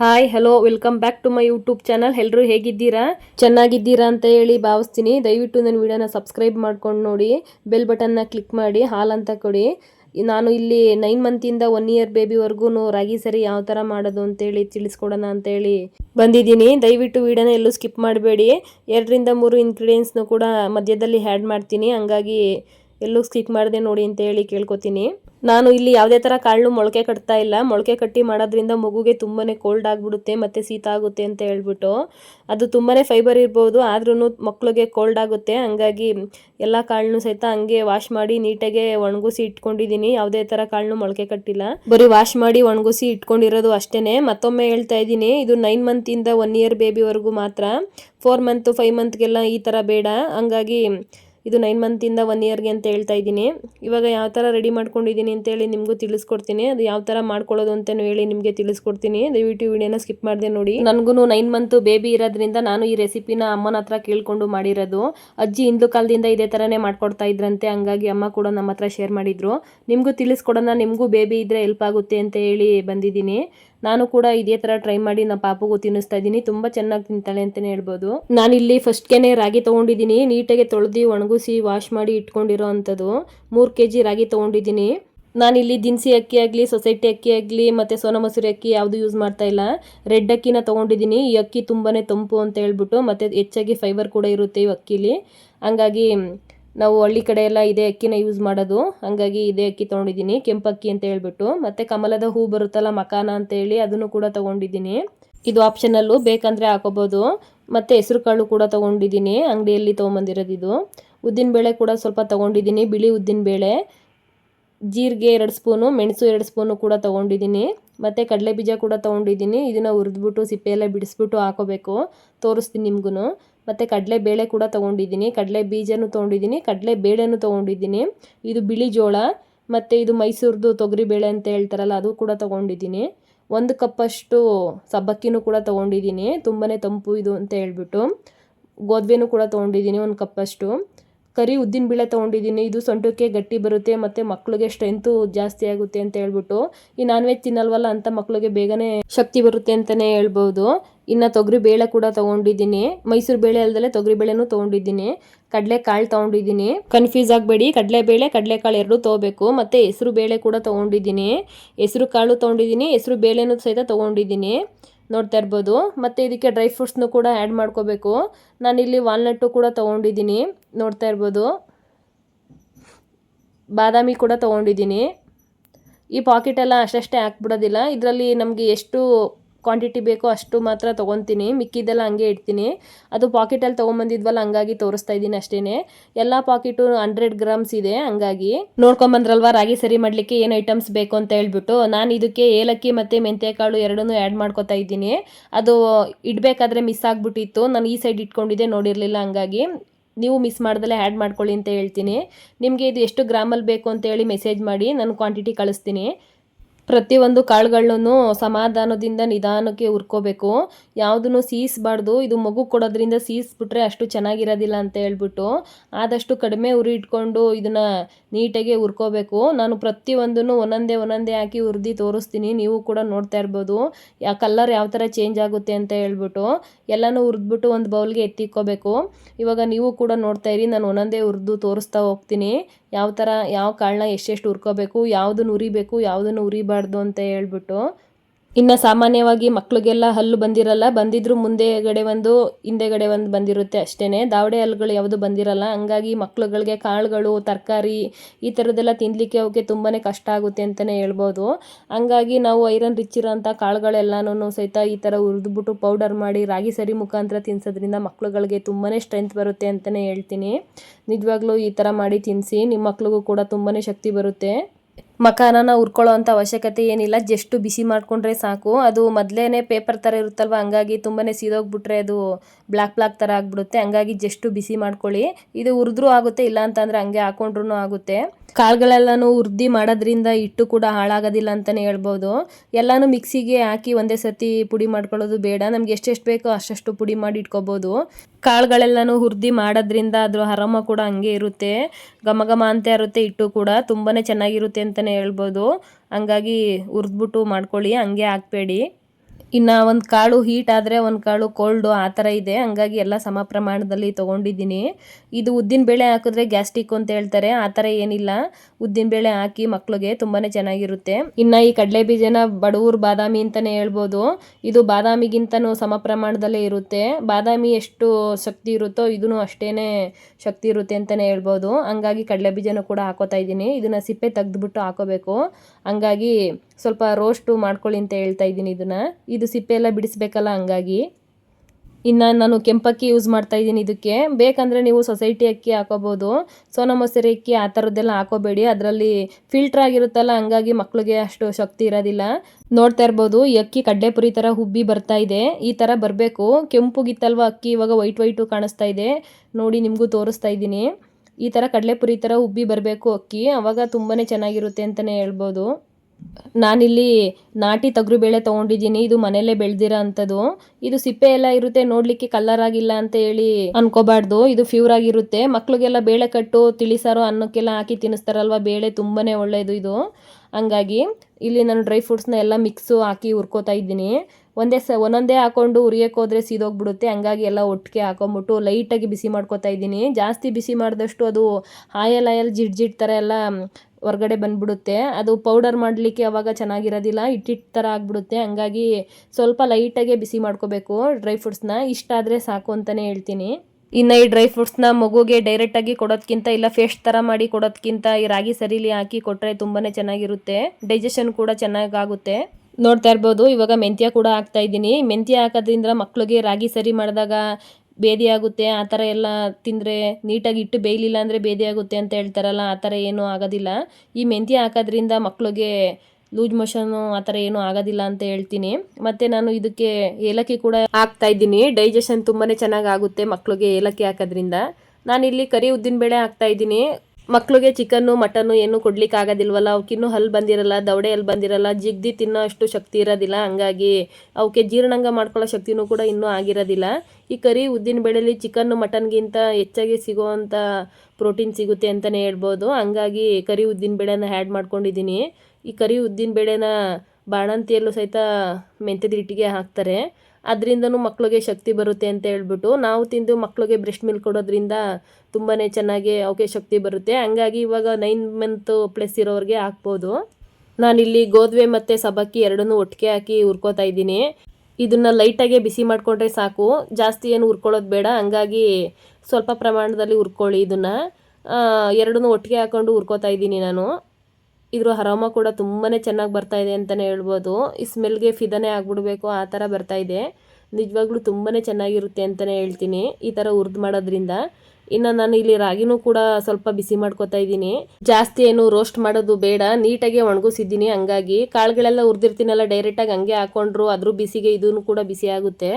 Hi hello welcome back to my YouTube channel ಎಲ್ಲರೂ ಹೇಗಿದ್ದೀರಾ? ಚೆನ್ನಾಗಿದ್ದೀರಾ ಅಂತ ಹೇಳಿ ಭಾವಿಸ್ತೀನಿ. ದಯವಿಟ್ಟು ನನ್ನ ವಿಡಿಯೋನ ಸಬ್ಸ್ಕ್ರೈಬ್ ಮಾಡ್ಕೊಂಡು ನೋಡಿ ಬೆಲ್ ಬಟನ್ನ ಕ್ಲಿಕ್ ಮಾಡಿ, ಹಾಲ್ ಅಂತ ಕೊಡಿ. ನಾನು ಇಲ್ಲಿ ನೈನ್ ಮಂತಿಂದ ಒನ್ ಇಯರ್ ಬೇಬಿವರೆಗೂ ರಾಗಿ ಸರಿ ಯಾವ ಥರ ಮಾಡೋದು ಅಂತೇಳಿ ತಿಳಿಸ್ಕೊಡೋಣ ಅಂತೇಳಿ ಬಂದಿದ್ದೀನಿ. ದಯವಿಟ್ಟು ವಿಡಿಯೋನ ಎಲ್ಲೂ ಸ್ಕಿಪ್ ಮಾಡಬೇಡಿ. ಎರಡರಿಂದ ಮೂರು ಇಂಗ್ರೀಡಿಯೆಂಟ್ಸ್ನು ಕೂಡ ಮಧ್ಯದಲ್ಲಿ ಆ್ಯಡ್ ಮಾಡ್ತೀನಿ. ಹಂಗಾಗಿ ಎಲ್ಲೂ ಸ್ಕಿಪ್ ಮಾಡದೆ ನೋಡಿ ಅಂತ ಹೇಳಿ ಕೇಳ್ಕೊತೀನಿ. ನಾನು ಇಲ್ಲಿ ಯಾವುದೇ ಥರ ಕಾಳು ಮೊಳಕೆ ಕಟ್ತಾ ಇಲ್ಲ. ಮೊಳಕೆ ಕಟ್ಟಿ ಮಾಡೋದ್ರಿಂದ ಮಗುಗೆ ತುಂಬಾ ಕೋಲ್ಡ್ ಆಗಿಬಿಡುತ್ತೆ ಮತ್ತು ಶೀತ ಆಗುತ್ತೆ ಅಂತ ಹೇಳ್ಬಿಟ್ಟು. ಅದು ತುಂಬಾ ಫೈಬರ್ ಇರ್ಬೋದು ಆದ್ರೂ ಮಕ್ಕಳಿಗೆ ಕೋಲ್ಡ್ ಆಗುತ್ತೆ. ಹಂಗಾಗಿ ಎಲ್ಲ ಕಾಳನ್ನು ಸಹಿತ ಹಂಗೆ ವಾಶ್ ಮಾಡಿ ನೀಟಾಗೆ ಒಣಗಿಸಿ ಇಟ್ಕೊಂಡಿದ್ದೀನಿ. ಯಾವುದೇ ಥರ ಕಾಳನ್ನು ಮೊಳಕೆ ಕಟ್ಟಿಲ್ಲ. ಬರೀ ವಾಶ್ ಮಾಡಿ ಒಣಗಿಸಿ ಇಟ್ಕೊಂಡಿರೋದು ಅಷ್ಟೇ ಮತ್ತೊಮ್ಮೆ ಹೇಳ್ತಾ ಇದ್ದೀನಿ, ಇದು ನೈನ್ ಮಂತಿಂದ ಒನ್ ಇಯರ್ ಬೇಬಿವರೆಗೂ ಮಾತ್ರ. ಫೋರ್ ಮಂತ್ ಫೈವ್ ಮಂತ್ಗೆಲ್ಲ ಈ ಥರ ಬೇಡ. ಹಂಗಾಗಿ ಇದು ನೈನ್ ಮಂತಿಂದ ಒನ್ ಇಯರ್ಗೆ ಅಂತ ಹೇಳ್ತಾ ಇದ್ದೀನಿ. ಇವಾಗ ಯಾವ ಥರ ರೆಡಿ ಮಾಡ್ಕೊಂಡಿದ್ದೀನಿ ಅಂತೇಳಿ ನಿಮಗೂ ತಿಳಿಸ್ಕೊಡ್ತೀನಿ. ಅದು ಯಾವ ಥರ ಮಾಡ್ಕೊಳ್ಳೋದು ಅಂತಲೂ ಹೇಳಿ ನಿಮಗೆ ತಿಳಿಸ್ಕೊಡ್ತೀನಿ. ದಯವಿಟ್ಟು ವಿಡಿಯೋನ ಸ್ಕಿಪ್ ಮಾಡಿದೆ ನೋಡಿ. ನನಗೂ ನೈನ್ ಮಂತ್ ಬೇಬಿ ಇರೋದ್ರಿಂದ ನಾನು ಈ ರೆಸಿಪಿನ ಅಮ್ಮನ ಹತ್ರ ಕೇಳಿಕೊಂಡು ಮಾಡಿರೋದು. ಅಜ್ಜಿ ಹಿಂದೂ ಕಾಲದಿಂದ ಇದೇ ಥರನೇ ಮಾಡ್ಕೊಡ್ತಾ ಇದ್ರಂತೆ. ಹಂಗಾಗಿ ಅಮ್ಮ ಕೂಡ ನಮ್ಮ ಹತ್ರ ಶೇರ್ ಮಾಡಿದರು. ನಿಮಗೂ ತಿಳಿಸ್ಕೊಡೋಣ, ನಿಮಗೂ ಬೇಬಿ ಇದ್ದರೆ ಹೆಲ್ಪ್ ಆಗುತ್ತೆ ಅಂತ ಹೇಳಿ ಬಂದಿದ್ದೀನಿ. ನಾನು ಕೂಡ ಇದೇ ಥರ ಟ್ರೈ ಮಾಡಿ ನಮ್ಮ ಪಾಪಗೂ ತಿನ್ನಿಸ್ತಾ ಇದ್ದೀನಿ. ತುಂಬ ಚೆನ್ನಾಗಿ ತಿಂತಾಳೆ ಅಂತಲೇ ಹೇಳ್ಬೋದು. ನಾನಿಲ್ಲಿ ಫಸ್ಟ್ಗೆ ರಾಗಿ ತಗೊಂಡಿದ್ದೀನಿ. ನೀಟಾಗಿ ತೊಳೆದು ಒಣಗಿಸಿ ವಾಶ್ ಮಾಡಿ ಇಟ್ಕೊಂಡಿರೋ ಅಂಥದ್ದು. ಮೂರು ಕೆ ಜಿ ರಾಗಿ ತೊಗೊಂಡಿದ್ದೀನಿ. ಇಲ್ಲಿ ದಿನಸಿ ಅಕ್ಕಿ ಆಗಲಿ, ಸೊಸೈಟಿ ಅಕ್ಕಿ ಆಗಲಿ, ಮತ್ತು ಸೋನಾ ಮಸೂರಿ ಅಕ್ಕಿ ಯಾವುದು ಯೂಸ್ ಮಾಡ್ತಾ ಇಲ್ಲ. ರೆಡ್ ಅಕ್ಕಿನ ತೊಗೊಂಡಿದ್ದೀನಿ. ಈ ಅಕ್ಕಿ ತುಂಬಾ ತಂಪು ಅಂತ ಹೇಳ್ಬಿಟ್ಟು, ಮತ್ತು ಹೆಚ್ಚಾಗಿ ಫೈಬರ್ ಕೂಡ ಇರುತ್ತೆ ಈ ಅಕ್ಕಿಲಿ. ಹಂಗಾಗಿ ನಾವು ಹಳ್ಳಿ ಕಡೆ ಎಲ್ಲ ಇದೇ ಅಕ್ಕಿನ ಯೂಸ್ ಮಾಡೋದು. ಹಂಗಾಗಿ ಇದೇ ಅಕ್ಕಿ ತೊಗೊಂಡಿದ್ದೀನಿ. ಕೆಂಪಕ್ಕಿ ಅಂತ ಹೇಳ್ಬಿಟ್ಟು. ಮತ್ತು ಕಮಲದ ಹೂ ಬರುತ್ತಲ್ಲ ಮಕಾನ ಅಂತ ಹೇಳಿ ಅದನ್ನು ಕೂಡ ತೊಗೊಂಡಿದ್ದೀನಿ. ಇದು ಆಪ್ಷನಲ್ಲು ಬೇಕಂದರೆ ಹಾಕೋಬೋದು. ಮತ್ತು ಹೆಸರು ಕಾಳು ಕೂಡ ತೊಗೊಂಡಿದ್ದೀನಿ. ಅಂಗಡಿಯಲ್ಲಿ ತೊಗೊಂಬಂದಿರೋದು ಇದು. ಉದ್ದಿನಬೇಳೆ ಕೂಡ ಸ್ವಲ್ಪ ತೊಗೊಂಡಿದ್ದೀನಿ. ಬಿಳಿ ಉದ್ದಿನಬೇಳೆ ಜೀರಿಗೆ ಎರಡು ಸ್ಪೂನು ಮೆಣಸು ಎರಡು ಸ್ಪೂನು ಕೂಡ ತೊಗೊಂಡಿದ್ದೀನಿ. ಮತ್ತು ಕಡಲೆ ಬೀಜ ಕೂಡ ತೊಗೊಂಡಿದ್ದೀನಿ. ಇದನ್ನು ಹುರಿದ್ಬಿಟ್ಟು, ಸಿಪ್ಪೆ ಬಿಡಿಸ್ಬಿಟ್ಟು ಹಾಕೋಬೇಕು. ತೋರಿಸ್ತೀನಿ ನಿಮ್ಗೂ ಮತ್ತು ಕಡಲೆ ಬೇಳೆ ಕೂಡ ತೊಗೊಂಡಿದ್ದೀನಿ. ಕಡಲೆ ಬೀಜನೂ ತೊಗೊಂಡಿದ್ದೀನಿ. ಕಡಲೆ ಬೇಳೆನೂ ತೊಗೊಂಡಿದ್ದೀನಿ. ಇದು ಬಿಳಿ ಜೋಳ, ಮತ್ತು ಇದು ಮೈಸೂರ್ದು ತೊಗರಿ ಬೇಳೆ ಅಂತ ಹೇಳ್ತಾರಲ್ಲ, ಅದು ಕೂಡ ತೊಗೊಂಡಿದ್ದೀನಿ. ಒಂದು ಕಪ್ಪಷ್ಟು ಸಬ್ಬಕ್ಕಿನೂ ಕೂಡ ತೊಗೊಂಡಿದ್ದೀನಿ. ತುಂಬಾ ತಂಪು ಇದು ಅಂತ ಹೇಳ್ಬಿಟ್ಟು. ಗೋದ್ವೆನೂ ಕೂಡ ತೊಗೊಂಡಿದ್ದೀನಿ ಒಂದು ಕಪ್ಪಷ್ಟು. ಕರಿ ಉದ್ದಿನ ಬೇಳೆ ತೊಗೊಂಡಿದ್ದೀನಿ. ಇದು ಸೊಂಟಕ್ಕೆ ಗಟ್ಟಿ ಬರುತ್ತೆ ಮತ್ತು ಮಕ್ಕಳಿಗೆ ಸ್ಟ್ರೆಂತು ಜಾಸ್ತಿ ಆಗುತ್ತೆ ಅಂತ ಹೇಳ್ಬಿಟ್ಟು. ಈ ನಾನ್ ವೆಜ್ ತಿನ್ನಲ್ವಲ್ಲ ಅಂತ ಮಕ್ಕಳಿಗೆ ಬೇಗನೆ ಶಕ್ತಿ ಬರುತ್ತೆ ಅಂತಲೇ ಹೇಳ್ಬೋದು. ಇನ್ನು ತೊಗರಿ ಬೇಳೆ ಕೂಡ ತೊಗೊಂಡಿದ್ದೀನಿ. ಮೈಸೂರು ಬೇಳೆ ಅಲ್ಲದಲ್ಲೇ ತೊಗರಿ ಬೇಳೆನೂ ತೊಗೊಂಡಿದ್ದೀನಿ. ಕಡಲೆ ಕಾಳು ತೊಗೊಂಡಿದ್ದೀನಿ. ಕನ್ಫ್ಯೂಸ್ ಆಗಬೇಡಿ. ಕಡಲೆಬೇಳೆ, ಕಡಲೆಕಾಳು ಎರಡೂ ತೊಗೋಬೇಕು. ಮತ್ತು ಹೆಸರು ಬೇಳೆ ಕೂಡ ತೊಗೊಂಡಿದ್ದೀನಿ. ಹೆಸರು ಕಾಳು ತೊಗೊಂಡಿದ್ದೀನಿ. ಹೆಸರು ಬೇಳೆನೂ ಸಹಿತ ತೊಗೊಂಡಿದ್ದೀನಿ. ನೋಡ್ತಾ ಇರ್ಬೋದು. ಮತ್ತು ಇದಕ್ಕೆ ಡ್ರೈ ಫ್ರೂಟ್ಸ್ನು ಕೂಡ ಆ್ಯಡ್ ಮಾಡ್ಕೋಬೇಕು. ನಾನಿಲ್ಲಿ ವಾಲ್ನಟ್ಟು ಕೂಡ ತೊಗೊಂಡಿದ್ದೀನಿ. ನೋಡ್ತಾ ಇರ್ಬೋದು. ಬಾದಾಮಿ ಕೂಡ ತೊಗೊಂಡಿದ್ದೀನಿ. ಈ ಪಾಕೆಟೆಲ್ಲ ಅಷ್ಟಷ್ಟೇ ಹಾಕ್ಬಿಡೋದಿಲ್ಲ. ಇದರಲ್ಲಿ ನಮಗೆ ಎಷ್ಟು ಕ್ವಾಂಟಿಟಿ ಬೇಕೋ ಅಷ್ಟು ಮಾತ್ರ ತೊಗೊತೀನಿ. ಮಿಕ್ಕಿದ್ದೆಲ್ಲ ಹಂಗೆ ಇಡ್ತೀನಿ. ಅದು ಪಾಕೆಟಲ್ಲಿ ತೊಗೊಂಬಂದಿದ್ವಲ್ಲ, ಹಂಗಾಗಿ ತೋರಿಸ್ತಾ ಇದ್ದೀನಿ ಅಷ್ಟೇ ಎಲ್ಲ ಪಾಕೆಟು ಹಂಡ್ರೆಡ್ ಗ್ರಾಮ್ಸ್ ಇದೆ, ಹಂಗಾಗಿ. ನೋಡ್ಕೊಂಬಂದ್ರಲ್ವ, ರಾಗಿ ಸರಿ ಮಾಡಲಿಕ್ಕೆ ಏನು ಐಟಮ್ಸ್ ಬೇಕು ಅಂತ ಹೇಳ್ಬಿಟ್ಟು. ನಾನು ಇದಕ್ಕೆ ಏಲಕ್ಕಿ ಮತ್ತು ಮೆಂತ್ಯಕಾಳು ಎರಡನ್ನೂ ಆ್ಯಡ್ ಮಾಡ್ಕೊತಾ ಇದ್ದೀನಿ. ಅದು ಇಡಬೇಕಾದ್ರೆ ಮಿಸ್ ಆಗಿಬಿಟ್ಟಿತ್ತು. ನಾನು ಈ ಸೈಡ್ ಇಟ್ಕೊಂಡಿದ್ದೆ, ನೋಡಿರಲಿಲ್ಲ ಹಂಗಾಗಿ. ನೀವು ಮಿಸ್ ಮಾಡ್ದಲೇ ಆ್ಯಡ್ ಮಾಡ್ಕೊಳ್ಳಿ ಅಂತ ಹೇಳ್ತೀನಿ. ನಿಮಗೆ ಇದು ಎಷ್ಟು ಗ್ರಾಮಲ್ಲಿ ಬೇಕು ಅಂತ ಹೇಳಿ ಮೆಸೇಜ್ ಮಾಡಿ. ನಾನು ಕ್ವಾಂಟಿಟಿ ಕಳಿಸ್ತೀನಿ. ಪ್ರತಿಯೊಂದು ಕಾಳುಗಳನ್ನು ಸಮಾಧಾನದಿಂದ ನಿಧಾನಕ್ಕೆ ಹುರ್ಕೋಬೇಕು. ಯಾವುದನ್ನು ಸೀಸ್ಬಾರ್ದು. ಇದು ಮಗು ಕೊಡೋದ್ರಿಂದ ಸೀಸ್ಬಿಟ್ರೆ ಅಷ್ಟು ಚೆನ್ನಾಗಿರೋದಿಲ್ಲ ಅಂತ ಹೇಳ್ಬಿಟ್ಟು ಆದಷ್ಟು ಕಡಿಮೆ ಉರಿ ಇಟ್ಕೊಂಡು ಇದನ್ನು ನೀಟಾಗಿ ಹುರ್ಕೋಬೇಕು. ನಾನು ಪ್ರತಿಯೊಂದನ್ನು ಒಂದೊಂದೇ ಒಂದೊಂದೇ ಹಾಕಿ ಹುರಿದು ತೋರಿಸ್ತೀನಿ. ನೀವು ಕೂಡ ನೋಡ್ತಾ ಇರ್ಬೋದು. ಯಾ ಕಲ್ಲರ್ ಯಾವ ಥರ ಚೇಂಜ್ ಆಗುತ್ತೆ ಅಂತ ಹೇಳ್ಬಿಟ್ಟು ಎಲ್ಲನೂ ಹುರಿದ್ಬಿಟ್ಟು ಒಂದು ಬೌಲ್ಗೆ ಎತ್ತಿಕ್ಕೋಬೇಕು ಇವಾಗ ನೀವು ಕೂಡ ನೋಡ್ತಾ ಇರಿ. ನಾನು ಒಂದೊಂದೇ ಹುರಿದು ತೋರಿಸ್ತಾ ಹೋಗ್ತೀನಿ. ಯಾವ ಥರ, ಯಾವ ಕಾಳನ್ನ ಎಷ್ಟೆಷ್ಟು ಹುರ್ಕೋಬೇಕು, ಯಾವುದನ್ನು ಉರಿಬೇಕು ಯಾವುದನ್ನು ಉರಿಬಾರ್ದು ಅಂತ ಹೇಳ್ಬಿಟ್ಟು, ಇನ್ನು ಸಾಮಾನ್ಯವಾಗಿ ಮಕ್ಳಿಗೆಲ್ಲ ಹಲ್ಲು ಬಂದಿರಲ್ಲ, ಬಂದಿದ್ರು ಮುಂದೆಗಡೆ ಒಂದು ಹಿಂದೆಗಡೆ ಒಂದು ಬಂದಿರುತ್ತೆ ಅಷ್ಟೇ ದಾವಡೆ ಹಲ್ಲುಗಳು ಯಾವುದು ಬಂದಿರಲ್ಲ, ಹಂಗಾಗಿ ಮಕ್ಳುಗಳಿಗೆ ಕಾಳುಗಳು, ತರಕಾರಿ ಈ ಥರದ್ದೆಲ್ಲ ತಿನ್ನಲಿಕ್ಕೆ ಅವಕ್ಕೆ ತುಂಬಾ ಕಷ್ಟ ಆಗುತ್ತೆ ಅಂತಲೇ ಹೇಳ್ಬೋದು. ಹಂಗಾಗಿ ನಾವು ಐರನ್ ರಿಚ್ ಇರೋಂಥ ಕಾಳುಗಳೆಲ್ಲನೂ ಸಹಿತ ಈ ಥರ ಹುರಿದ್ಬಿಟ್ಟು ಪೌಡರ್ ಮಾಡಿ ರಾಗಿ ಸರಿ ಮುಖಾಂತರ ತಿನ್ಸೋದ್ರಿಂದ ಮಕ್ಳುಗಳಿಗೆ ತುಂಬಾ ಸ್ಟ್ರೆಂತ್ ಬರುತ್ತೆ ಅಂತಲೇ ಹೇಳ್ತೀನಿ. ನಿಜವಾಗ್ಲೂ ಈ ಥರ ಮಾಡಿ ತಿನ್ನಿಸಿ ನಿಮ್ಮ ಮಕ್ಳಿಗೂ ಕೂಡ ತುಂಬಾ ಶಕ್ತಿ ಬರುತ್ತೆ. ಮಕಾನನ ಹುರ್ಕೊಳ್ಳೋ ಅಂಥ ಅವಶ್ಯಕತೆ ಏನಿಲ್ಲ. ಜಸ್ಟ್ ಬಿಸಿ ಮಾಡಿಕೊಂಡ್ರೆ ಸಾಕು. ಅದು ಮೊದಲೇ ಪೇಪರ್ ಥರ ಇರುತ್ತಲ್ವ, ಹಂಗಾಗಿ ತುಂಬಾ ಸೀದೋಗ್ಬಿಟ್ರೆ ಅದು ಬ್ಲ್ಯಾಕ್ ಬ್ಲ್ಯಾಕ್ ಥರ ಆಗಿಬಿಡುತ್ತೆ. ಹಂಗಾಗಿ ಜಸ್ಟ್ ಬಿಸಿ ಮಾಡ್ಕೊಳ್ಳಿ. ಇದು ಹುರಿದ್ರೂ ಆಗುತ್ತೆ ಇಲ್ಲ ಅಂತಂದರೆ ಹಂಗೆ ಹಾಕೊಂಡ್ರೂ ಆಗುತ್ತೆ. ಕಾಳುಗಳೆಲ್ಲನೂ ಉರ್ದಿ ಮಾಡೋದ್ರಿಂದ ಹಿಟ್ಟು ಕೂಡ ಹಾಳಾಗೋದಿಲ್ಲ ಅಂತಲೇ ಹೇಳ್ಬೋದು. ಎಲ್ಲನೂ ಮಿಕ್ಸಿಗೆ ಹಾಕಿ ಒಂದೇ ಸರ್ತಿ ಪುಡಿ ಮಾಡ್ಕೊಳ್ಳೋದು ಬೇಡ. ನಮ್ಗೆ ಎಷ್ಟೆಷ್ಟು ಬೇಕೋ ಅಷ್ಟಷ್ಟು ಪುಡಿ ಮಾಡಿ ಇಟ್ಕೋಬೋದು. ಕಾಳುಗಳೆಲ್ಲನೂ ಹುರ್ದಿ ಮಾಡೋದ್ರಿಂದ ಅದ್ರ ಹರಮ ಕೂಡ ಹಂಗೆ ಇರುತ್ತೆ. ಘಮ ಘಮ ಅಂತ ಇರುತ್ತೆ ಹಿಟ್ಟು ಕೂಡ. ತುಂಬಾ ಚೆನ್ನಾಗಿರುತ್ತೆ ಅಂತಲೇ ಹೇಳ್ಬೋದು. ಹಂಗಾಗಿ ಹುರಿದ್ಬಿಟ್ಟು ಮಾಡ್ಕೊಳ್ಳಿ. ಹಂಗೆ ಹಾಕ್ಬೇಡಿ. ಇನ್ನು ಒಂದು ಕಾಳು ಹೀಟ್ ಆದರೆ ಒಂದು ಕಾಳು ಕೋಲ್ಡು ಆ ಥರ ಇದೆ. ಹಂಗಾಗಿ ಎಲ್ಲ ಸಮ ಪ್ರಮಾಣದಲ್ಲಿ ತೊಗೊಂಡಿದ್ದೀನಿ. ಇದು ಉದ್ದಿನ ಬೇಳೆ ಹಾಕಿದ್ರೆ ಗ್ಯಾಸ್ಟ್ರಿಕ್ ಅಂತ ಹೇಳ್ತಾರೆ. ಆ ಥರ ಏನಿಲ್ಲ. ಉದ್ದಿನ ಬೇಳೆ ಹಾಕಿ ಮಕ್ಳಿಗೆ ತುಂಬಾ ಚೆನ್ನಾಗಿರುತ್ತೆ. ಇನ್ನು ಈ ಕಡಲೆ ಬೀಜನ ಬಡವರು ಬಾದಾಮಿ ಅಂತಲೇ ಹೇಳ್ಬೋದು. ಇದು ಬಾದಾಮಿಗಿಂತನೂ ಸಮ ಪ್ರಮಾಣದಲ್ಲೇ ಇರುತ್ತೆ. ಬಾದಾಮಿ ಎಷ್ಟು ಶಕ್ತಿ ಇರುತ್ತೋ ಇದೂ ಅಷ್ಟೇ ಶಕ್ತಿ ಇರುತ್ತೆ ಅಂತಲೇ ಹೇಳ್ಬೋದು. ಹಂಗಾಗಿ ಕಡಲೆ ಬೀಜನೂ ಕೂಡ ಹಾಕೋತಾ ಇದ್ದೀನಿ. ಇದನ್ನು ಸಿಪ್ಪೆ ತೆಗೆದುಬಿಟ್ಟು ಹಾಕೋಬೇಕು. ಹಂಗಾಗಿ ಸ್ವಲ್ಪ ರೋಸ್ಟು ಮಾಡ್ಕೊಳ್ಳಿ ಅಂತ ಹೇಳ್ತಾ ಇದ್ದೀನಿ ಇದನ್ನು. ಇದು ಸಿಪ್ಪೆ ಎಲ್ಲ ಬಿಡಿಸ್ಬೇಕಲ್ಲ ಹಂಗಾಗಿ. ಇನ್ನು ನಾನು ಕೆಂಪಕ್ಕಿ ಯೂಸ್ ಮಾಡ್ತಾ ಇದ್ದೀನಿ ಇದಕ್ಕೆ. ಬೇಕಂದರೆ ನೀವು ಸೊಸೈಟಿ ಅಕ್ಕಿ ಹಾಕೋಬೋದು. ಸೋನಾ ಮೊಸರಿ ಅಕ್ಕಿ ಆ ಥರದ್ದೆಲ್ಲ ಹಾಕೋಬೇಡಿ. ಅದರಲ್ಲಿ ಫಿಲ್ಟ್ರ್ ಆಗಿರುತ್ತಲ್ಲ, ಹಂಗಾಗಿ ಮಕ್ಳಿಗೆ ಅಷ್ಟು ಶಕ್ತಿ ಇರೋದಿಲ್ಲ. ನೋಡ್ತಾ ಇರ್ಬೋದು, ಈ ಅಕ್ಕಿ ಕಡ್ಡೆಪುರಿ ಥರ ಹುಬ್ಬಿ ಬರ್ತಾ ಇದೆ. ಈ ಥರ ಬರಬೇಕು. ಕೆಂಪುಗಿತ್ತಲ್ವ ಅಕ್ಕಿ? ಇವಾಗ ವೈಟ್ ವೈಟು ಕಾಣಿಸ್ತಾ ಇದೆ. ನೋಡಿ, ನಿಮಗೂ ತೋರಿಸ್ತಾ ಇದ್ದೀನಿ. ಈ ಥರ ಕಡಲೆಪುರಿ ಥರ ಉಬ್ಬಿ ಬರಬೇಕು ಅಕ್ಕಿ. ಆವಾಗ ತುಂಬಾ ಚೆನ್ನಾಗಿರುತ್ತೆ ಅಂತಲೇ ಹೇಳ್ಬೋದು. ನಾನಿಲ್ಲಿ ನಾಟಿ ತೊಗರಿಬೇಳೆ ತಗೊಂಡಿದ್ದೀನಿ, ಇದು ಮನೆಯಲ್ಲೇ ಬೆಳೆದಿರೋ ಅಂಥದ್ದು. ಇದು ಸಿಪ್ಪೆ ಎಲ್ಲ ಇರುತ್ತೆ, ನೋಡಲಿಕ್ಕೆ ಕಲರ್ ಆಗಿಲ್ಲ ಅಂತ ಹೇಳಿ ಅನ್ಕೋಬಾರ್ದು. ಇದು ಫ್ಯೂರ್ ಆಗಿರುತ್ತೆ. ಮಕ್ಳಿಗೆಲ್ಲ ಬೇಳೆ ಕಟ್ಟು, ತಿಳಿಸಾರು, ಅನ್ನಕ್ಕೆಲ್ಲ ಹಾಕಿ ತಿನ್ನಿಸ್ತಾರಲ್ವ, ಬೇಳೆ ತುಂಬಾ ಒಳ್ಳೆಯದು ಇದು. ಹಂಗಾಗಿ ಇಲ್ಲಿ ನಾನು ಡ್ರೈ ಫ್ರೂಟ್ಸ್ನ ಎಲ್ಲ ಮಿಕ್ಸು ಹಾಕಿ ಹುರ್ಕೋತಾ ಇದ್ದೀನಿ. ಒಂದೇ ಸ, ಒಂದೊಂದೇ ಹಾಕೊಂಡು ಉರಿಯೋಕೆ ಹೋದರೆ ಸೀದೋಗ್ಬಿಡುತ್ತೆ. ಹಂಗಾಗಿ ಎಲ್ಲ ಒಟ್ಟಿಗೆ ಹಾಕೊಂಬಿಟ್ಟು ಲೈಟಾಗಿ ಬಿಸಿ ಮಾಡ್ಕೊತಾ ಇದ್ದೀನಿ. ಜಾಸ್ತಿ ಬಿಸಿ ಮಾಡಿದಷ್ಟು ಅದು ಆಯಲ್ ಆಯಲ್ ಜಿಡ್ ಜಿಡ್ ಥರ ಎಲ್ಲ ಹೊರ್ಗಡೆ ಬಂದ್ಬಿಡುತ್ತೆ. ಅದು ಪೌಡರ್ ಮಾಡಲಿಕ್ಕೆ ಅವಾಗ ಚೆನ್ನಾಗಿರೋದಿಲ್ಲ ಹಿಟ್ಟಿಟ್ಟು ಥರ ಆಗಿಬಿಡುತ್ತೆ. ಹಂಗಾಗಿ ಸ್ವಲ್ಪ ಲೈಟಾಗೆ ಬಿಸಿ ಮಾಡ್ಕೋಬೇಕು ಡ್ರೈ ಫ್ರೂಟ್ಸ್ನ. ಇಷ್ಟ ಆದರೆ ಸಾಕು ಅಂತಲೇ ಹೇಳ್ತೀನಿ. ಇನ್ನು ಈ ಡ್ರೈ ಫ್ರೂಟ್ಸ್ನ ಮಗುಗೆ ಡೈರೆಕ್ಟಾಗಿ ಕೊಡೋದಕ್ಕಿಂತ ಇಲ್ಲ ಫೇಸ್ಟ್ ಥರ ಮಾಡಿ ಕೊಡೋದಕ್ಕಿಂತ ಈ ರಾಗಿ ಸರಿಲಿ ಹಾಕಿ ಕೊಟ್ಟರೆ ತುಂಬಾ ಚೆನ್ನಾಗಿರುತ್ತೆ. ಡೈಜೆಷನ್ ಕೂಡ ಚೆನ್ನಾಗಾಗುತ್ತೆ. ನೋಡ್ತಾ ಇರ್ಬೋದು. ಇವಾಗ ಮೆಂತ್ಯ ಕೂಡ ಹಾಕ್ತಾ ಇದ್ದೀನಿ. ಮೆಂತ್ಯ ಹಾಕೋದ್ರಿಂದ ಮಕ್ಕಳಿಗೆ ರಾಗಿ ಸರಿ ಮಾಡಿದಾಗ ಬೇದಿ ಆಗುತ್ತೆ. ಆ ಥರ ಎಲ್ಲ ತಿಂದರೆ ನೀಟಾಗಿ ಇಟ್ಟು ಬೇಯಲಿಲ್ಲ ಅಂದರೆ ಬೇದಿ ಆಗುತ್ತೆ ಅಂತ ಹೇಳ್ತಾರಲ್ಲ, ಆ ಥರ ಏನೂ ಆಗೋದಿಲ್ಲ. ಈ ಮೆಂತ್ಯ ಹಾಕೋದ್ರಿಂದ ಮಕ್ಕಳಿಗೆ ಲೂಸ್ ಮೋಷನು ಆ ಥರ ಏನೂ ಆಗೋದಿಲ್ಲ ಅಂತ ಹೇಳ್ತೀನಿ. ಮತ್ತು ನಾನು ಇದಕ್ಕೆ ಏಲಕ್ಕಿ ಕೂಡ ಹಾಕ್ತಾ ಇದ್ದೀನಿ. ಡೈಜೆಷನ್ ತುಂಬಾ ಚೆನ್ನಾಗಿ ಆಗುತ್ತೆ ಮಕ್ಕಳಿಗೆ ಏಲಕ್ಕಿ ಹಾಕೋದ್ರಿಂದ. ನಾನಿಲ್ಲಿ ಕರಿ ಉದ್ದಿನ ಬೇಳೆ ಹಾಕ್ತಾ ಇದ್ದೀನಿ. ಮಕ್ಳಿಗೆ ಚಿಕನ್ನು ಮಟನ್ನು ಏನು ಕೊಡ್ಲಿಕ್ಕೆ ಆಗೋದಿಲ್ವಲ್ಲ ಅವಕ್ಕಿನ್ನೂ ಹಲ್ಲು ಬಂದಿರಲ್ಲ, ದವಡೆ ಹಲ್ಲು ಬಂದಿರಲ್ಲ, ಜಿಗ್ದಿ ತಿನ್ನೋ ಅಷ್ಟು ಶಕ್ತಿ ಇರೋದಿಲ್ಲ, ಹಂಗಾಗಿ ಅವಕ್ಕೆ ಜೀರ್ಣಾಂಗ ಮಾಡ್ಕೊಳ್ಳೋ ಶಕ್ತಿನೂ ಕೂಡ ಇನ್ನೂ ಆಗಿರೋದಿಲ್ಲ. ಈ ಕರಿ ಉದ್ದಿನ ಬೇಳೆಲಿ ಚಿಕನ್ನು ಮಟನ್ಗಿಂತ ಹೆಚ್ಚಾಗಿ ಸಿಗೋವಂಥ ಪ್ರೋಟೀನ್ ಸಿಗುತ್ತೆ ಅಂತಲೇ ಹೇಳ್ಬೋದು. ಹಂಗಾಗಿ ಕರಿ ಉದ್ದಿನ ಬೆಳೆನ ಆ್ಯಡ್ ಮಾಡ್ಕೊಂಡಿದ್ದೀನಿ. ಈ ಕರಿ ಉದ್ದಿನ ಬೇಳೆನ ಬಾಣಂತಿಯಲ್ಲೂ ಸಹಿತ ಮೆಂತ್ಯದ ಹಿಟ್ಟಿಗೆ ಹಾಕ್ತಾರೆ. ಅದರಿಂದನೂ ಮಕ್ಕಳಿಗೆ ಶಕ್ತಿ ಬರುತ್ತೆ ಅಂತ ಹೇಳ್ಬಿಟ್ಟು ನಾವು ತಿಂದು ಮಕ್ಕಳಿಗೆ ಬ್ರೆಸ್ಟ್ ಮಿಲ್ಕ್ ಕೊಡೋದ್ರಿಂದ ತುಂಬಾ ಚೆನ್ನಾಗಿ ಅವಕ್ಕೆ ಶಕ್ತಿ ಬರುತ್ತೆ. ಹಂಗಾಗಿ ಇವಾಗ ನೈನ್ ಮಂತ್ ಪ್ಲಸ್ ಇರೋರಿಗೆ ಹಾಕ್ಬೋದು. ನಾನಿಲ್ಲಿ ಗೋಧುವೆ ಮತ್ತು ಸಬಕ್ಕಿ ಎರಡನ್ನೂ ಒಟ್ಟಿಗೆ ಹಾಕಿ ಹುರ್ಕೋತಾ ಇದ್ದೀನಿ. ಇದನ್ನು ಲೈಟಾಗೆ ಬಿಸಿ ಮಾಡಿಕೊಂಡ್ರೆ ಸಾಕು. ಜಾಸ್ತಿ ಏನು ಹುರ್ಕೊಳ್ಳೋದು ಬೇಡ. ಹಂಗಾಗಿ ಸ್ವಲ್ಪ ಪ್ರಮಾಣದಲ್ಲಿ ಹುರ್ಕೊಳ್ಳಿ ಇದನ್ನು. ಎರಡನ್ನೂ ಒಟ್ಟಿಗೆ ಹಾಕ್ಕೊಂಡು ಹುರ್ಕೋತಾ ಇದ್ದೀನಿ ನಾನು. ಇದ್ರ ಹರಾಮ ಕೂಡ ತುಂಬಾ ಚೆನ್ನಾಗಿ ಬರ್ತಾ ಇದೆ ಅಂತಲೇ ಹೇಳ್ಬೋದು. ಈ ಸ್ಮೆಲ್ಗೆ ಫಿದನೆ ಆಗಿಬಿಡ್ಬೇಕು, ಆ ಥರ ಬರ್ತಾ ಇದೆ. ನಿಜವಾಗ್ಲೂ ತುಂಬಾ ಚೆನ್ನಾಗಿರುತ್ತೆ ಅಂತಲೇ ಹೇಳ್ತೀನಿ. ಈ ಥರ ಹುರಿದು ಮಾಡೋದ್ರಿಂದ. ಇನ್ನು ನಾನು ಇಲ್ಲಿ ರಾಗಿನೂ ಕೂಡ ಸ್ವಲ್ಪ ಬಿಸಿ ಮಾಡ್ಕೊತಾ ಇದ್ದೀನಿ. ಜಾಸ್ತಿ ಏನು ರೋಸ್ಟ್ ಮಾಡೋದು ಬೇಡ. ನೀಟಾಗಿ ಒಣಗಿಸಿದ್ದೀನಿ ಹಂಗಾಗಿ. ಕಾಳುಗಳೆಲ್ಲ ಹುರಿದಿರ್ತೀನಲ್ಲ ಡೈರೆಕ್ಟಾಗಿ ಹಂಗೆ ಹಾಕೊಂಡ್ರು ಅದ್ರ ಬಿಸಿಗೆ ಇದೂ ಕೂಡ ಬಿಸಿ ಆಗುತ್ತೆ.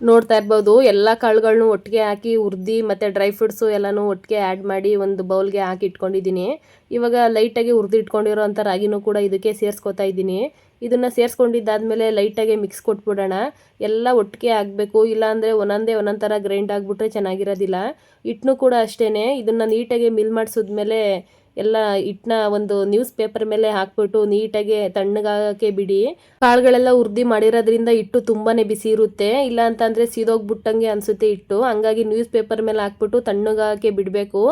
ನೋಡ್ತಾ ಇರ್ಬೋದು. ಎಲ್ಲ ಕಾಳುಗಳನ್ನು ಒಟ್ಟಿಗೆ ಹಾಕಿ ಹುರ್ದು ಮತ್ತು ಡ್ರೈ ಫ್ರೂಟ್ಸು ಎಲ್ಲನೂ ಒಟ್ಟಿಗೆ ಆ್ಯಡ್ ಮಾಡಿ ಒಂದು ಬೌಲ್ಗೆ ಹಾಕಿ ಇಟ್ಕೊಂಡಿದ್ದೀನಿ. ಇವಾಗ ಲೈಟಾಗಿ ಹುರಿದು ಇಟ್ಕೊಂಡಿರೋ ಅಂಥ ರಾಗಿನೂ ಕೂಡ ಇದಕ್ಕೆ ಸೇರಿಸ್ಕೊತಾ ಇದ್ದೀನಿ. ಇದನ್ನು ಸೇರಿಸ್ಕೊಂಡಿದ್ದಾದಮೇಲೆ ಲೈಟಾಗಿ ಮಿಕ್ಸ್ ಕೊಟ್ಬಿಡೋಣ. ಎಲ್ಲ ಒಟ್ಟಿಗೆ ಆಗಬೇಕು ಇಲ್ಲಾಂದರೆ ಒಂದೊಂದೇ ಒಂದೊಂದು ಥರ ಗ್ರೈಂಡ್ ಆಗಿಬಿಟ್ರೆ ಚೆನ್ನಾಗಿರೋದಿಲ್ಲ. ಹಿಟ್ಟನ್ನು ಕೂಡ ಅಷ್ಟೇ ಇದನ್ನು ನೀಟಾಗಿ ಮಿಲ್ ಮಾಡಿಸಿದ್ಮೇಲೆ ಎಲ್ಲ ಹಿಟ್ಟನ್ನ ಒಂದು ನ್ಯೂಸ್ ಪೇಪರ್ ಮೇಲೆ ಹಾಕ್ಬಿಟ್ಟು ನೀಟಾಗಿ ತಣ್ಣಗಾಗಕ್ಕೆ ಬಿಡಿ. ಕಾಳುಗಳೆಲ್ಲ ಉರ್ದಿ ಮಾಡಿರೋದ್ರಿಂದ ಹಿಟ್ಟು ತುಂಬಾ ಬಿಸಿ ಇರುತ್ತೆ. ಇಲ್ಲ ಅಂತಂದರೆ ಸೀದೋಗ್ಬಿಟ್ಟಂಗೆ ಅನ್ಸುತ್ತೆ ಹಿಟ್ಟು. ಹಂಗಾಗಿ ನ್ಯೂಸ್ ಪೇಪರ್ ಮೇಲೆ ಹಾಕ್ಬಿಟ್ಟು ತಣ್ಣಗಾಗಕ್ಕೆ ಬಿಡಬೇಕು.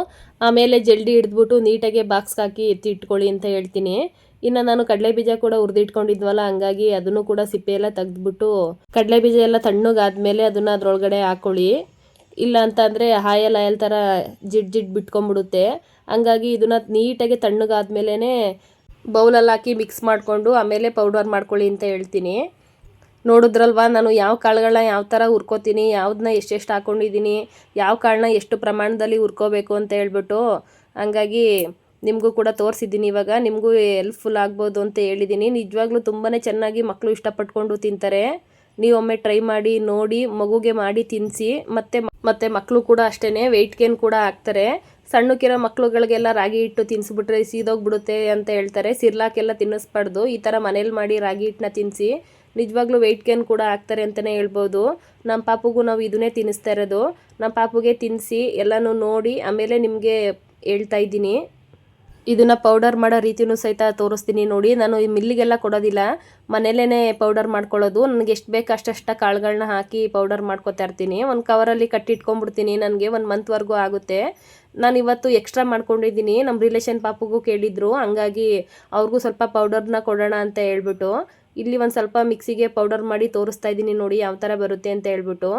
ಆಮೇಲೆ ಜಲ್ದಿ ಹಿಡಿದ್ಬಿಟ್ಟು ನೀಟಾಗಿ ಬಾಕ್ಸ್ಗೆ ಹಾಕಿ ಎತ್ತಿ ಇಟ್ಕೊಳ್ಳಿ ಅಂತ ಹೇಳ್ತೀನಿ. ಇನ್ನು ನಾನು ಕಡಲೆ ಬೀಜ ಕೂಡ ಹುರಿದಿಟ್ಕೊಂಡಿದ್ವಲ್ಲ ಹಂಗಾಗಿ ಅದನ್ನು ಕೂಡ ಸಿಪ್ಪೆ ಎಲ್ಲ ತೆಗೆದ್ಬಿಟ್ಟು ಕಡಲೆ ಬೀಜ ಎಲ್ಲ ತಣ್ಣಗಾದ್ಮೇಲೆ ಅದನ್ನು ಅದರೊಳಗಡೆ ಹಾಕ್ಕೊಳ್ಳಿ ಇಲ್ಲ ಅಂತಂದರೆ ಹಾಯಲ್ ಆಯಲ್ ಥರ ಜಿಡ್ ಜಿಡ್ ಬಿಟ್ಕೊಂಡ್ಬಿಡುತ್ತೆ. ಹಂಗಾಗಿ ಇದನ್ನು ನೀಟಾಗಿ ತಣ್ಣಗಾದ್ಮೇಲೆ ಬೌಲಲ್ಲಿ ಹಾಕಿ ಮಿಕ್ಸ್ ಮಾಡಿಕೊಂಡು ಆಮೇಲೆ ಪೌಡರ್ ಮಾಡ್ಕೊಳ್ಳಿ ಅಂತ ಹೇಳ್ತೀನಿ. ನೋಡಿದ್ರಲ್ವಾ, ನಾನು ಯಾವ ಕಾಳುಗಳನ್ನ ಯಾವ ಥರ ಹುರ್ಕೋತೀನಿ ಯಾವುದನ್ನ ಎಷ್ಟೆಷ್ಟು ಹಾಕ್ಕೊಂಡಿದ್ದೀನಿ ಯಾವ ಕಾಳನ್ನ ಎಷ್ಟು ಪ್ರಮಾಣದಲ್ಲಿ ಹುರ್ಕೋಬೇಕು ಅಂತ ಹೇಳ್ಬಿಟ್ಟು ಹಂಗಾಗಿ ನಿಮಗೂ ಕೂಡ ತೋರಿಸಿದ್ದೀನಿ ಇವಾಗ. ನಿಮಗೂ ಹೆಲ್ಪ್ಫುಲ್ ಆಗ್ಬೋದು ಅಂತ ಹೇಳಿದ್ದೀನಿ. ನಿಜವಾಗ್ಲೂ ತುಂಬಾ ಚೆನ್ನಾಗಿ ಮಕ್ಕಳು ಇಷ್ಟಪಟ್ಕೊಂಡು ತಿಂತಾರೆ. ನೀವೊಮ್ಮೆ ಟ್ರೈ ಮಾಡಿ, ನೋಡಿ, ಮಗುಗೆ ಮಾಡಿ ತಿನ್ನಿಸಿ ಮತ್ತೆ ಮತ್ತೆ ಮಕ್ಕಳು ಕೂಡ ಅಷ್ಟೇ ವೆಯ್ಟ್ ಗೇನ್ ಕೂಡ ಆಗ್ತಾರೆ. ಸಣ್ಣಕ್ಕಿರೋ ಮಕ್ಕಳುಗಳಿಗೆಲ್ಲ ರಾಗಿ ಹಿಟ್ಟು ತಿನ್ನಿಸ್ಬಿಟ್ರೆ ಸೀದೋಗ್ಬಿಡುತ್ತೆ ಅಂತ ಹೇಳ್ತಾರೆ. ಸಿರ್ಲಾಕೆಲ್ಲ ತಿನ್ನಿಸ್ಬಾರ್ದು. ಈ ಥರ ಮನೇಲಿ ಮಾಡಿ ರಾಗಿ ಹಿಟ್ಟನ್ನ ತಿನ್ನಿಸಿ ನಿಜವಾಗ್ಲೂ ವೆಯ್ಟ್ ಗೇನ್ ಕೂಡ ಆಗ್ತಾರೆ ಅಂತಲೇ ಹೇಳ್ಬೋದು. ನಮ್ಮ ಪಾಪುಗೂ ನಾವು ಇದನ್ನೇ ತಿನ್ನಿಸ್ತಾ ಇರೋದು. ನಮ್ಮ ಪಾಪುಗೆ ತಿನ್ನಿಸಿ ಎಲ್ಲನೂ ನೋಡಿ, ಆಮೇಲೆ ನಿಮಗೆ ಹೇಳ್ತಾ ಇದ್ದೀನಿ. ಇದನ್ನ ಪೌಡರ್ ಮಾಡೋ ರೀತಿನೂ ಸಹಿತ ತೋರಿಸ್ತೀನಿ ನೋಡಿ. ನಾನು ಈ ಮಿಲ್ಲಿಗೆಲ್ಲ ಕೊಡೋದಿಲ್ಲ. ಮನೇಲೇ ಪೌಡರ್ ಮಾಡ್ಕೊಳ್ಳೋದು. ನನಗೆ ಎಷ್ಟು ಬೇಕು ಅಷ್ಟಷ್ಟ ಕಾಳುಗಳನ್ನ ಹಾಕಿ ಪೌಡರ್ ಮಾಡ್ಕೊತಾ ಇರ್ತೀನಿ. ಒಂದು ಕವರಲ್ಲಿ ಕಟ್ಟಿಟ್ಕೊಂಡ್ಬಿಡ್ತೀನಿ ನನಗೆ ಒಂದು ಮಂತ್ವರೆಗೂ ಆಗುತ್ತೆ. ನಾನು ಇವತ್ತು ಎಕ್ಸ್ಟ್ರಾ ಮಾಡ್ಕೊಂಡಿದ್ದೀನಿ. ನಮ್ಮ ರಿಲೇಷನ್ ಪಾಪಗೂ ಕೇಳಿದ್ರು. ಹಂಗಾಗಿ ಅವ್ರಿಗೂ ಸ್ವಲ್ಪ ಪೌಡರ್ನ ಕೊಡೋಣ ಅಂತ ಹೇಳ್ಬಿಟ್ಟು. ಇಲ್ಲಿ ಒಂದು ಸ್ವಲ್ಪ ಮಿಕ್ಸಿಗೆ ಪೌಡರ್ ಮಾಡಿ ತೋರಿಸ್ತಾ ಇದ್ದೀನಿ ನೋಡಿ ಯಾವ ಥರ ಬರುತ್ತೆ ಅಂತ ಹೇಳ್ಬಿಟ್ಟು.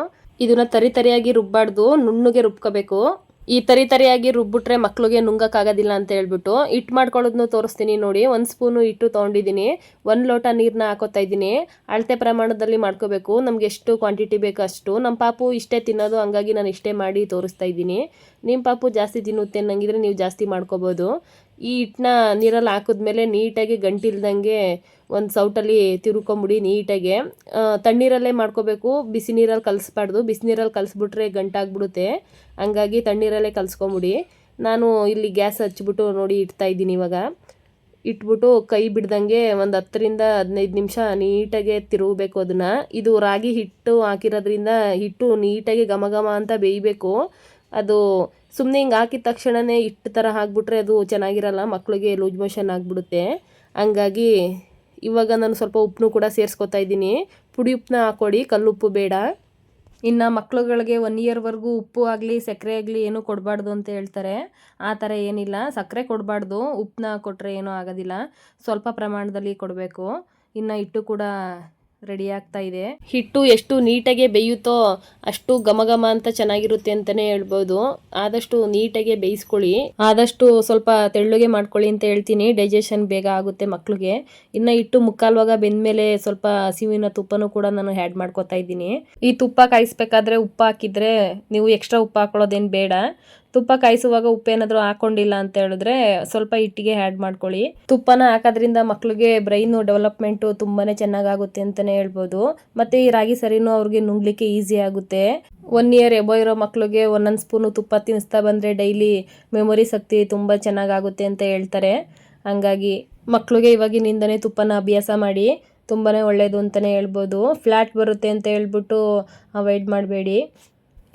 ಇದನ್ನ ತರಿ ತರಿಯಾಗಿ ರುಬ್ಬಾರ್ದು ನುಣ್ಣಗೆ ರುಬ್ಕೋಬೇಕು. ಈ ತರಿ ತರಿಯಾಗಿ ರುಬ್ಬಿಟ್ರೆ ಮಕ್ಳಿಗೆ ನುಂಗಕ್ಕಾಗೋದಿಲ್ಲ ಅಂತ ಹೇಳ್ಬಿಟ್ಟು ಹಿಟ್ಟು ಮಾಡ್ಕೊಳ್ಳೋದನ್ನು ತೋರಿಸ್ತೀನಿ ನೋಡಿ. ಒಂದು ಸ್ಪೂನು ಹಿಟ್ಟು ತೊಗೊಂಡಿದ್ದೀನಿ. ಒಂದು ಲೋಟ ನೀರನ್ನ ಹಾಕೋತಾ ಇದ್ದೀನಿ. ಅಳತೆ ಪ್ರಮಾಣದಲ್ಲಿ ಮಾಡ್ಕೋಬೇಕು. ನಮ್ಗೆ ಎಷ್ಟು ಕ್ವಾಂಟಿಟಿ ಬೇಕು ಅಷ್ಟು. ನಮ್ಮ ಪಾಪು ಇಷ್ಟೇ ತಿನ್ನೋದು, ಹಂಗಾಗಿ ನಾನು ಇಷ್ಟೇ ಮಾಡಿ ತೋರಿಸ್ತಾ ಇದ್ದೀನಿ. ನಿಮ್ಮ ಪಾಪು ಜಾಸ್ತಿ ತಿನ್ನುತ್ತೆ ಅನ್ನಂಗಿದ್ರೆ ನೀವು ಜಾಸ್ತಿ ಮಾಡ್ಕೋಬೋದು. ಈ ಹಿಟ್ಟನ್ನ ನೀರಲ್ಲಿ ಹಾಕಿದ್ಮೇಲೆ ನೀಟಾಗಿ ಗಂಟಿಲ್ದಂಗೆ ಒಂದು ಸೌಟಲ್ಲಿ ತಿರುಕೊಂಬಿಡಿ ನೀಟಾಗೆ. ತಣ್ಣೀರಲ್ಲೇ ಮಾಡ್ಕೋಬೇಕು. ಬಿಸಿ ನೀರಲ್ಲಿ ಕಲಿಸ್ಬಾರ್ದು. ಬಿಸಿನೀರಲ್ಲಿ ಕಲಿಸ್ಬಿಟ್ರೆ ಗಂಟಾಗ್ಬಿಡುತ್ತೆ. ಹಂಗಾಗಿ ತಣ್ಣೀರಲ್ಲೇ ಕಲಿಸ್ಕೊಂಬಿಡಿ. ನಾನು ಇಲ್ಲಿ ಗ್ಯಾಸ್ ಹಚ್ಚಿಬಿಟ್ಟು ನೋಡಿ ಇಡ್ತಾ ಇದ್ದೀನಿ ಇವಾಗ. ಇಟ್ಬಿಟ್ಟು ಕೈ ಬಿಡ್ದಂಗೆ ಒಂದು ಹತ್ತರಿಂದ ಹದಿನೈದು ನಿಮಿಷ ನೀಟಾಗೆ ತಿರುಗಬೇಕು ಅದನ್ನು. ಇದು ರಾಗಿ ಹಿಟ್ಟು ಹಾಕಿರೋದ್ರಿಂದ ಹಿಟ್ಟು ನೀಟಾಗಿ ಘಮ ಘಮ ಅಂತ ಬೇಯಬೇಕು. ಅದು ಸುಮ್ಮನೆ ಹಿಂಗೆ ಹಾಕಿದ ತಕ್ಷಣವೇ ಹಿಟ್ಟು ಥರ ಹಾಕ್ಬಿಟ್ರೆ ಅದು ಚೆನ್ನಾಗಿರಲ್ಲ ಮಕ್ಕಳಿಗೆ ಲೂಸ್ ಮೋಷನ್ ಆಗಿಬಿಡುತ್ತೆ. ಹಂಗಾಗಿ ಇವಾಗ ನಾನು ಸ್ವಲ್ಪ ಉಪ್ಪನ್ನು ಕೂಡ ಸೇರಿಸ್ಕೊತಾ ಇದ್ದೀನಿ. ಪುಡಿ ಉಪ್ಪನ್ನ ಹಾಕ್ಕೊಡಿ ಕಲ್ಲುಪ್ಪು ಬೇಡ. ಇನ್ನು ಮಕ್ಳುಗಳಿಗೆ ಒನ್ ಇಯರ್ವರೆಗೂ ಉಪ್ಪು ಆಗಲಿ, ಸಕ್ಕರೆ ಆಗಲಿ ಏನೂ ಕೊಡಬಾರ್ದು ಅಂತ ಹೇಳ್ತಾರೆ. ಆ ಥರ ಏನಿಲ್ಲ. ಸಕ್ಕರೆ ಕೊಡಬಾರ್ದು ಉಪ್ಪನ್ನ ಕೊಟ್ಟರೆ ಏನೂ ಆಗೋದಿಲ್ಲ. ಸ್ವಲ್ಪ ಪ್ರಮಾಣದಲ್ಲಿ ಕೊಡಬೇಕು. ಇನ್ನು ಹಿಟ್ಟು ಕೂಡ ರೆಡಿ ಆಗ್ತಾ ಇದೆ. ಹಿಟ್ಟು ಎಷ್ಟು ನೀಟಾಗೆ ಬೇಯುತ್ತೋ ಅಷ್ಟು ಘಮ ಅಂತ ಚೆನ್ನಾಗಿರುತ್ತೆ ಅಂತಾನೆ ಹೇಳ್ಬೋದು. ಆದಷ್ಟು ನೀಟಾಗೆ ಬೇಯಿಸ್ಕೊಳ್ಳಿ. ಆದಷ್ಟು ಸ್ವಲ್ಪ ತೆಳ್ಳಗೆ ಮಾಡ್ಕೊಳ್ಳಿ ಅಂತ ಹೇಳ್ತೀನಿ. ಡೈಜೆಷನ್ ಬೇಗ ಆಗುತ್ತೆ ಮಕ್ಳಿಗೆ. ಇನ್ನು ಹಿಟ್ಟು ಮುಕ್ಕಾಲ್ವಾಗ ಬೆಂದಮೇಲೆ ಸ್ವಲ್ಪ ಹಸಿವಿನ ತುಪ್ಪನೂ ಕೂಡ ನಾನು ಆ್ಯಡ್ ಮಾಡ್ಕೊತಾ ಇದ್ದೀನಿ. ಈ ತುಪ್ಪ ಕಾಯಿಸ್ಬೇಕಾದ್ರೆ ಉಪ್ಪು ಹಾಕಿದ್ರೆ ನೀವು ಎಕ್ಸ್ಟ್ರಾ ಉಪ್ಪು ಹಾಕೊಳ್ಳೋದೇನು ಬೇಡ. ತುಪ್ಪ ಕಾಯಿಸುವಾಗ ಉಪ್ಪೇನಾದರೂ ಹಾಕೊಂಡಿಲ್ಲ ಅಂತ ಹೇಳಿದ್ರೆ ಸ್ವಲ್ಪ ಹಿಟ್ಟಿಗೆ ಆ್ಯಡ್ ಮಾಡ್ಕೊಳ್ಳಿ. ತುಪ್ಪನ ಹಾಕೋದ್ರಿಂದ ಮಕ್ಳಿಗೆ ಬ್ರೈನು ಡೆವಲಪ್ಮೆಂಟು ತುಂಬಾ ಚೆನ್ನಾಗಾಗುತ್ತೆ ಅಂತಲೇ ಹೇಳ್ಬೋದು. ಮತ್ತು ಈ ರಾಗಿ ಸರಿನೂ ಅವ್ರಿಗೆ ನುಂಗ್ಲಿಕ್ಕೆ ಈಸಿ ಆಗುತ್ತೆ. ಒನ್ ಇಯರ್ ಎಬೋ ಇರೋ ಮಕ್ಳಿಗೆ ಒಂದೊಂದು ಸ್ಪೂನು ತುಪ್ಪ ತಿನ್ನಿಸ್ತಾ ಬಂದರೆ ಡೈಲಿ ಮೆಮೊರಿ ಶಕ್ತಿ ತುಂಬ ಚೆನ್ನಾಗಾಗುತ್ತೆ ಅಂತ ಹೇಳ್ತಾರೆ. ಹಂಗಾಗಿ ಮಕ್ಳಿಗೆ ಇವಾಗಿನಿಂದನೇ ತುಪ್ಪನ ಅಭ್ಯಾಸ ಮಾಡಿ ತುಂಬಾ ಒಳ್ಳೆಯದು ಅಂತಲೇ ಹೇಳ್ಬೋದು. ಫ್ಲ್ಯಾಟ್ ಬರುತ್ತೆ ಅಂತ ಹೇಳ್ಬಿಟ್ಟು ಅವಾಯ್ಡ್ ಮಾಡಬೇಡಿ.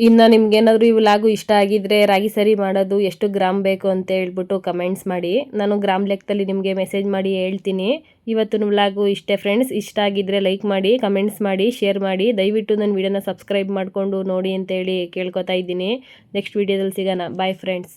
ಇನ್ನು ನಿಮ್ಗೇನಾದರೂ ಈ ವ್ಲಾಗು ಇಷ್ಟ ಆಗಿದ್ರೆ ರಾಗಿ ಸರಿ ಮಾಡೋದು, ಎಷ್ಟು ಗ್ರಾಮ್ ಬೇಕು ಅಂತ ಹೇಳ್ಬಿಟ್ಟು ಕಮೆಂಟ್ಸ್ ಮಾಡಿ. ನಾನು ಗ್ರಾಮ್ ಲೆಕ್ಕದಲ್ಲಿ ನಿಮಗೆ ಮೆಸೇಜ್ ಮಾಡಿ ಹೇಳ್ತೀನಿ. ಇವತ್ತಿನ ವ್ಲಾಗು ಇಷ್ಟೇ ಫ್ರೆಂಡ್ಸ್ ಇಷ್ಟ ಆಗಿದ್ರೆ ಲೈಕ್ ಮಾಡಿ ಕಮೆಂಟ್ಸ್ ಮಾಡಿ ಶೇರ್ ಮಾಡಿ. ದಯವಿಟ್ಟು ನನ್ನ ವಿಡಿಯೋನ ಸಬ್ಸ್ಕ್ರೈಬ್ ಮಾಡಿಕೊಂಡು ನೋಡಿ ಅಂತೇಳಿ ಕೇಳ್ಕೊತಾ ಇದ್ದೀನಿ. ನೆಕ್ಸ್ಟ್ ವಿಡಿಯೋದಲ್ಲಿ ಸಿಗೋಣ. Bye friends